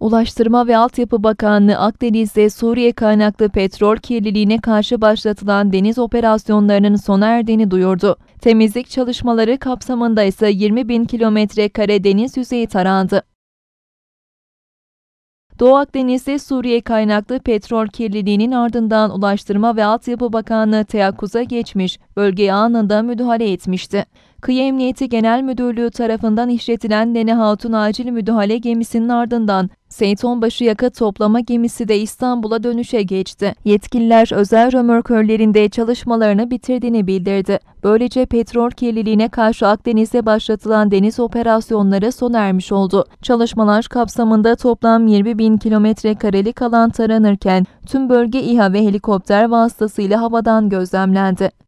Ulaştırma ve Altyapı Bakanlığı Akdeniz'de Suriye kaynaklı petrol kirliliğine karşı başlatılan deniz operasyonlarının sona erdiğini duyurdu. Temizlik çalışmaları kapsamında ise 20 bin kilometre kare deniz yüzeyi tarandı. Doğu Akdeniz'de Suriye kaynaklı petrol kirliliğinin ardından Ulaştırma ve Altyapı Bakanlığı teyakkuza geçmiş, bölgeye anında müdahale etmişti. Kıyı Emniyeti Genel Müdürlüğü tarafından işletilen Nene Hatun Acil Müdahale gemisinin ardından Seytonbaşı yakıt toplama gemisi de İstanbul'a dönüşe geçti. Yetkililer özel römorkörlerinde çalışmalarını bitirdiğini bildirdi. Böylece petrol kirliliğine karşı Akdeniz'de başlatılan deniz operasyonları sona ermiş oldu. Çalışmalar kapsamında toplam 20 bin kilometre karelik alan taranırken tüm bölge İHA ve helikopter vasıtasıyla havadan gözlemlendi.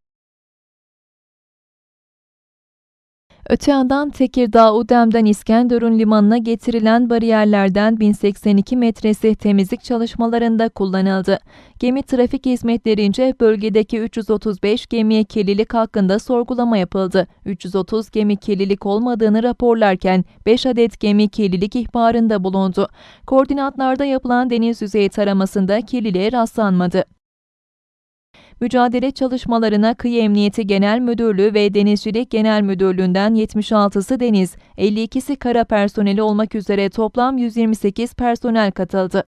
Öte yandan Tekirdağ Udem'den İskenderun limanına getirilen bariyerlerden 1082 metresi temizlik çalışmalarında kullanıldı. Gemi trafik hizmetlerince bölgedeki 335 gemiye kirlilik hakkında sorgulama yapıldı. 330 gemi kirlilik olmadığını raporlarken 5 adet gemi kirlilik ihbarında bulundu. Koordinatlarda yapılan deniz yüzeyi taramasında kirliliğe rastlanmadı. Mücadele çalışmalarına Kıyı Emniyeti Genel Müdürlüğü ve Denizcilik Genel Müdürlüğü'nden 76'sı deniz, 52'si kara personeli olmak üzere toplam 128 personel katıldı.